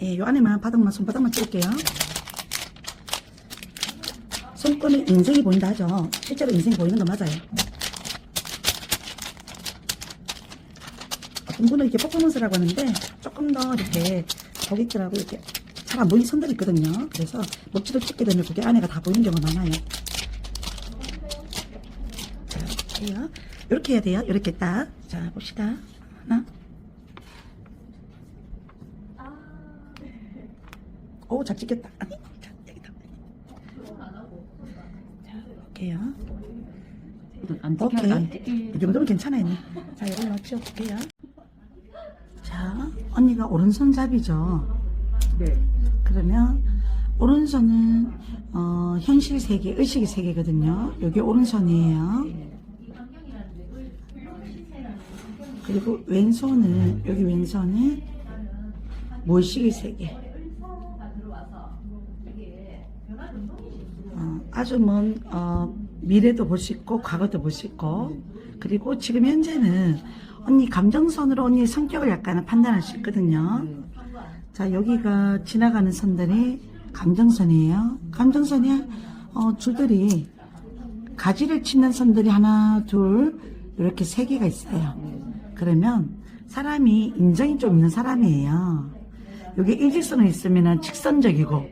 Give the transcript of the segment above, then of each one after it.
예, 요 안에만 바닥만 손바닥만 찍을게요. 손금에 인생이 보인다 하죠. 실제로 인생이 보이는 거 맞아요. 어떤 분은 이렇게 퍼포먼스라고 하는데 조금 더 이렇게 고객들하고 이렇게 잘 안 보이는 선들이 있거든요. 그래서 목지도 찍게 되면 그게 안에가 다 보이는 경우가 많아요. 자, 볼게요. 이렇게 해야 돼요. 이렇게 딱. 자, 봅시다. 하나. 오, 잘 찍겠다. 아니, 자, 여기다. 자, 볼게요. 안 오케이. 이 정도면 괜찮아요. 자, 이걸로 치워볼게요. 자, 언니가 오른손잡이죠. 네. 그러면 오른손은 어, 현실 세계, 의식의 세계거든요. 여기 오른손이에요. 그리고 왼손은 여기 왼손은 무의식의 세계. 어, 아주 먼 어, 미래도 볼 수 있고 과거도 볼 수 있고 그리고 지금 현재는 언니 감정선으로 언니의 성격을 약간 판단할 수 있거든요. 자 여기가 지나가는 선들이 감정선이에요. 감정선이 어, 줄들이 가지를 치는 선들이 하나 둘 이렇게 세 개가 있어요. 그러면 사람이 인정이 좀 있는 사람이에요. 여기 일직선에 있으면 직선적이고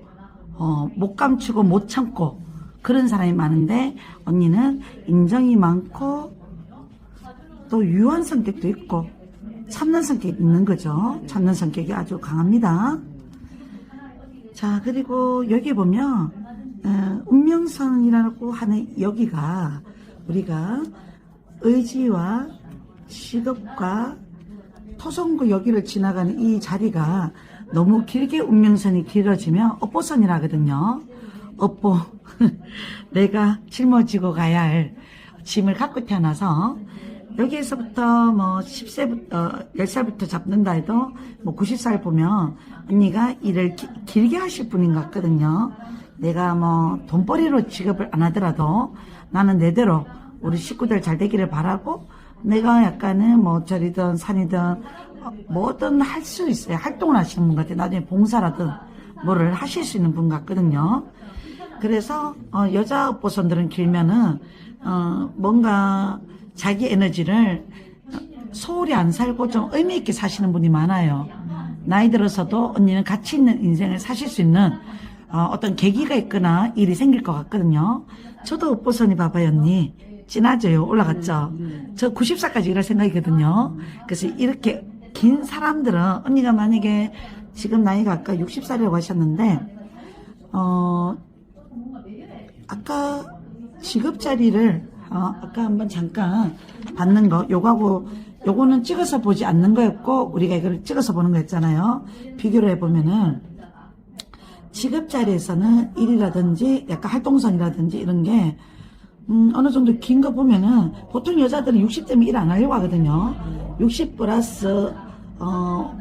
어, 못 감추고 못 참고 그런 사람이 많은데 언니는 인정이 많고 또 유한 성격도 있고 참는 성격이 있는 거죠. 참는 성격이 아주 강합니다. 자 그리고 여기 보면 어, 운명선이라고 하는 여기가 우리가 의지와 직업과 토성구 여기를 지나가는 이 자리가 너무 길게 운명선이 길어지면 업보선이라 하거든요. 업보. 내가 짊어지고 가야 할 짐을 갖고 태어나서 여기에서부터 뭐 10세부터 10살부터 잡는다 해도 뭐 90살 보면 언니가 일을 기- 길게 하실 분인 것 같거든요. 내가 뭐 돈벌이로 직업을 안 하더라도 나는 내대로 우리 식구들 잘 되기를 바라고 내가 약간은 뭐 절이든 산이든 어, 뭐든 할 수 있어요. 활동을 하시는 분 같아요. 나중에 봉사라든 뭐를 하실 수 있는 분 같거든요. 그래서 어, 여자 업보선들은 길면은 어, 뭔가 자기 에너지를 소홀히 안 살고 좀 의미 있게 사시는 분이 많아요. 나이 들어서도 언니는 가치 있는 인생을 사실 수 있는 어, 떤 계기가 있거나 일이 생길 것 같거든요. 저도 업보선이 봐봐요, 언니. 진하죠요. 올라갔죠. 저 90살까지 일할 생각이거든요. 그래서 이렇게 긴 사람들은 언니가 만약에 지금 나이가 아까 60살이라고 하셨는데 어 아까 직업 자리를 어, 아까 한번 잠깐 받는 거 요거하고 요거는 찍어서 보지 않는 거였고 우리가 이거를 찍어서 보는 거였잖아요. 비교를 해보면은 직업 자리에서는 일이라든지 약간 활동선이라든지 이런 게 음, 어느 정도 긴 거 보면은 보통 여자들은 60대면 일 안 하려고 하거든요. 60 플러스 어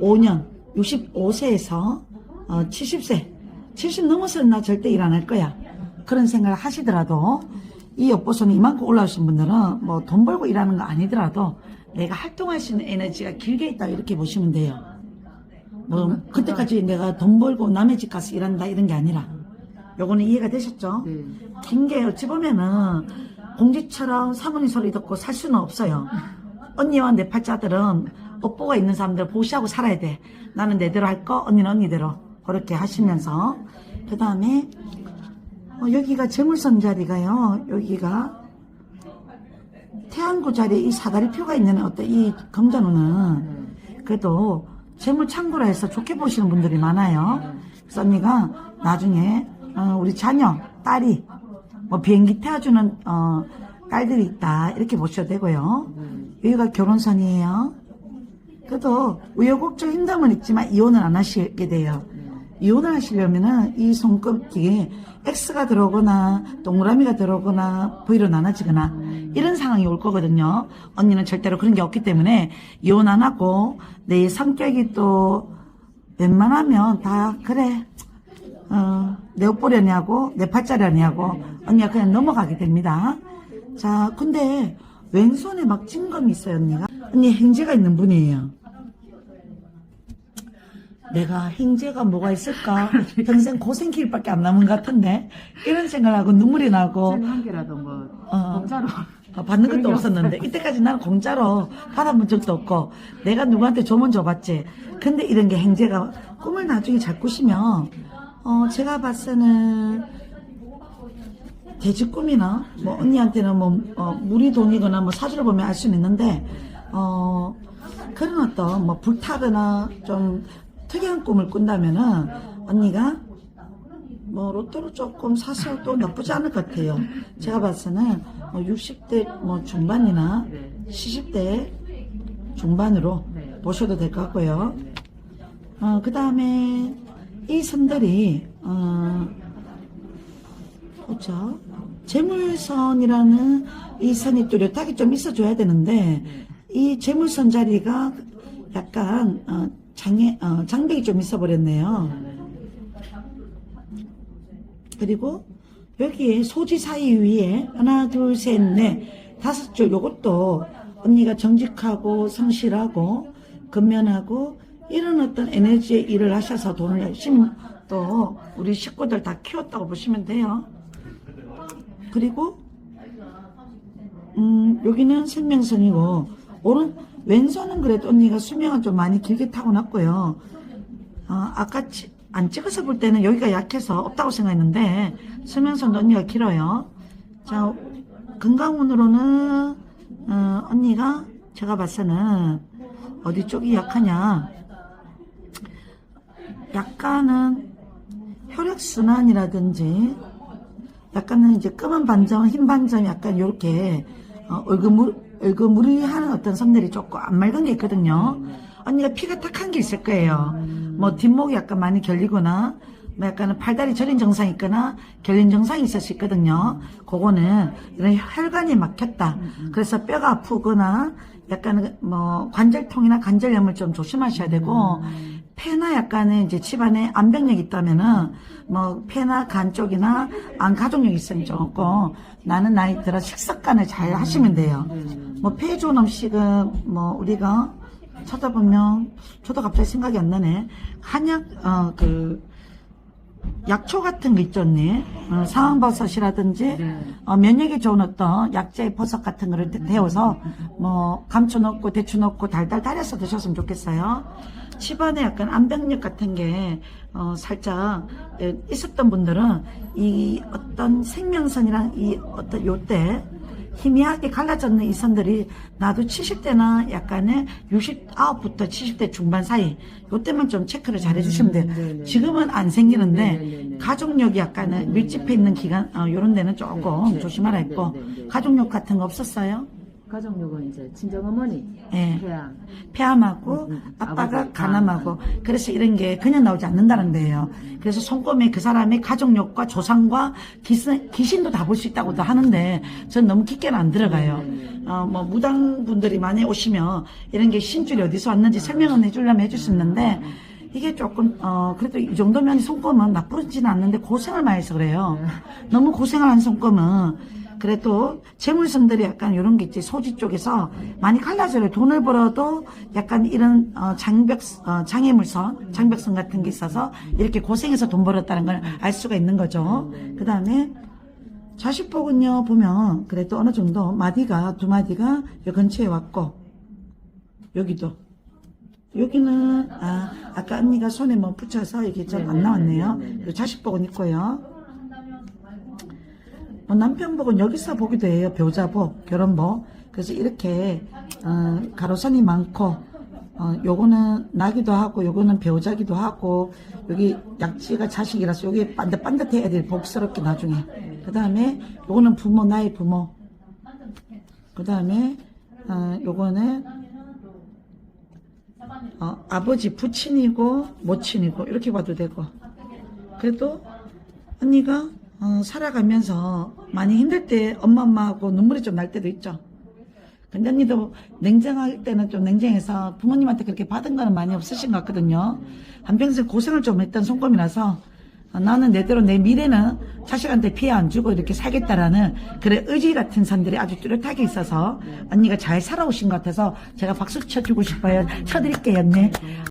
5년 65세에서 어, 70세 70 넘어서는 나 절대 일 안 할 거야. 그런 생각을 하시더라도 이 엽보선이 이만큼 올라오신 분들은 뭐 돈 벌고 일하는 거 아니더라도 내가 활동할 수 있는 에너지가 길게 있다 이렇게 보시면 돼요. 뭐 그때까지 내가 돈 벌고 남의 집 가서 일한다 이런 게 아니라 요거는 이해가 되셨죠? 네. 긴게 어찌 보면은 공지처럼 사모님 소리 듣고 살 수는 없어요. 언니와 내 팔자들은 업보가 있는 사람들 보시하고 살아야 돼. 나는 내대로 할 거, 언니는 언니대로. 그렇게 하시면서. 그 다음에, 어, 여기가 재물선 자리가요. 여기가 태안구 자리에 이 사다리표가 있는 어떤 이 금전운은 그래도 재물 창고라 해서 좋게 보시는 분들이 많아요. 그래서 언니가 나중에 어, 우리 자녀, 딸이 뭐 비행기 태워주는 어, 딸들이 있다 이렇게 보셔도 되고요. 여기가 결혼선이에요. 그래도 우여곡절 힘듦은 있지만 이혼을 안 하시게 돼요. 이혼을 하시려면은 이 손꼽기에 X가 들어오거나 동그라미가 들어오거나 V로 나눠지거나 이런 상황이 올 거거든요. 언니는 절대로 그런 게 없기 때문에 이혼 안 하고 내 성격이 또 웬만하면 다 그래 어, 내 옷보려냐고 내 팔자려냐고 언니가 그냥 넘어가게 됩니다. 자 근데 왼손에 막 찐검이 있어요 언니가 언니 행제가 있는 분이에요. 내가 행제가 뭐가 있을까? 평생 고생 길밖에 안 남은 것 같은데? 이런 생각을 하고 눈물이 나고. 쌤한 개라도 뭐 어. 공짜로. 어, 받는 것도 게 없었는데. 이때까지 나는 공짜로 받아본 적도 없고 내가 누구한테 조문 줘봤지. 근데 이런 게 행제가 꿈을 나중에 잘 꾸시면 어 제가 봤을 때는 돼지 꿈이나 뭐 언니한테는 뭐 어, 물이 동이거나 뭐 사주를 보면 알 수는 있는데 어 그런 어떤 뭐 불타거나 좀 특이한 꿈을 꾼다면은 언니가 뭐 로또를 조금 또 나쁘지 않을 것 같아요. 제가 봤을 때는 뭐 60대 뭐 중반이나 네. 70대 중반으로 네. 보셔도 될 것 같고요. 어, 그 다음에 이 선들이 어, 그렇죠. 재물선이라는 이 선이 뚜렷하게 좀 있어줘야 되는데 이 재물선 자리가 약간 어, 장애 어, 장벽이 좀 있어 버렸네요. 그리고 여기에 소지 사이 위에 하나 둘 셋 넷 다섯 줄 요것도 언니가 정직하고 성실하고 근면하고 이런 어떤 에너지의 일을 하셔서 돈을 열심히 또 우리 식구들 다 키웠다고 보시면 돼요. 그리고 음 여기는 생명선이고 오른 왼손은 그래도 언니가 수명은 좀 많이 길게 타고났고요. 어, 아까 치- 안 찍어서 볼 때는 여기가 약해서 없다고 생각했는데 수명선도 언니가 길어요. 자 건강운으로는 어, 언니가 제가 봤을 때는 어디 쪽이 약하냐 약간은 혈액순환이라든지 약간은 이제 검은 반점, 흰 반점 약간 이렇게 어, 얼 그물, 얼그무리하는 어떤 섬들이 조금 안 맑은 게 있거든요. 언니가 피가 탁한 게 있을 거예요. 뭐 뒷목이 약간 많이 결리거나 뭐 약간은 팔다리 저린 증상이 있거나 결린 증상이 있을 수 있거든요. 그거는 이런 혈관이 막혔다. 그래서 뼈가 아프거나 약간 뭐 관절통이나 관절염을 좀 조심하셔야 되고 폐나 약간의 이제 집안에 암병력이 있다면은 뭐 폐나 간 쪽이나 암 가족력이 있으면 조금 나는 나이 들어 식습관을 잘 하시면 돼요. 뭐 음식은 뭐 우리가 찾아보면 저도 갑자기 생각이 안 나네. 한약 어 그 약초 같은 거 있죠, 언니? 어, 상황버섯이라든지, 네. 어, 면역에 좋은 어떤 약재 버섯 같은 거를 데- 데워서, 뭐, 감초 넣고, 대추 넣고, 달달 달여서 드셨으면 좋겠어요. 집안에 약간 암병력 같은 게, 어, 살짝, 에, 있었던 분들은, 이 어떤 생명선이랑 이 어떤 요때, 희미하게 갈라졌는 이 선들이 나도 70대나 약간의 69부터 70대 중반 사이 요때만 좀 체크를 잘 해주시면 돼요. 음, 네네. 지금은 안 생기는데. 가족력이 약간은 밀집해 있는 기간 어, 요런 데는 조금 네, 네. 조심하라 네, 했고. 가족력 같은 거 없었어요? 가족력은 이제 친정어머니, 예. 폐암하고 음, 음. 아빠가 아버지 간암하고 그래서 이런 게 그냥 나오지 않는다는 데예요. 그래서 손금에 그 사람의 가족력과 조상과 기신, 귀신도 다 볼 수 있다고도 하는데 전 너무 깊게는 안 들어가요. 어, 뭐 무당 분들이 많이 오시면 이런 게 신줄이 어디서 왔는지 설명은 해주려면 해줄 수 있는데 이게 조금 어 그래도 이 정도면 손금은 나쁘지는 않는데 고생을 많이 해서 그래요. 너무 고생을 한 손금은 그래도 재물선들이 약간 이런 게 있지 소지 쪽에서 많이 갈라져요. 돈을 벌어도 약간 이런 어, 장벽 어, 장애물선, 장벽선 같은 게 있어서 이렇게 고생해서 돈 벌었다는 걸 알 수가 있는 거죠. 그 다음에 자식복은요 보면 그래도 어느 정도 마디가 두 마디가 요 근처에 왔고 여기도 여기는 아 아까 언니가 손에 뭐 붙여서 이게 좀안 나왔네요. 요 자식복은 있고요. 뭐 남편복은 여기서 보기도 해요. 배우자복, 결혼복. 그래서 이렇게 어, 가로선이 많고 어, 요거는 나기도 하고 요거는 배우자기도 하고 여기 약지가 자식이라서 여기 반듯 반듯해야 돼 복스럽게 나중에. 그 다음에 요거는 부모 나의 부모. 그 다음에 어, 요거는 어, 아버지 부친이고 모친이고 이렇게 봐도 되고 그래도 언니가 어, 살아가면서 많이 힘들 때 엄마 엄마하고 눈물이 좀 날 때도 있죠. 근데 언니도 냉정할 때는 좀 냉정해서 부모님한테 그렇게 받은 거는 많이 없으신 것 같거든요. 한평생 고생을 좀 했던 손금이라서 어, 나는 내대로 내 미래는 자식한테 피해 안 주고 이렇게 살겠다라는 그런 의지 같은 선들이 아주 뚜렷하게 있어서 언니가 잘 살아오신 것 같아서 제가 박수 쳐주고 싶어요. 쳐드릴게요, 언니.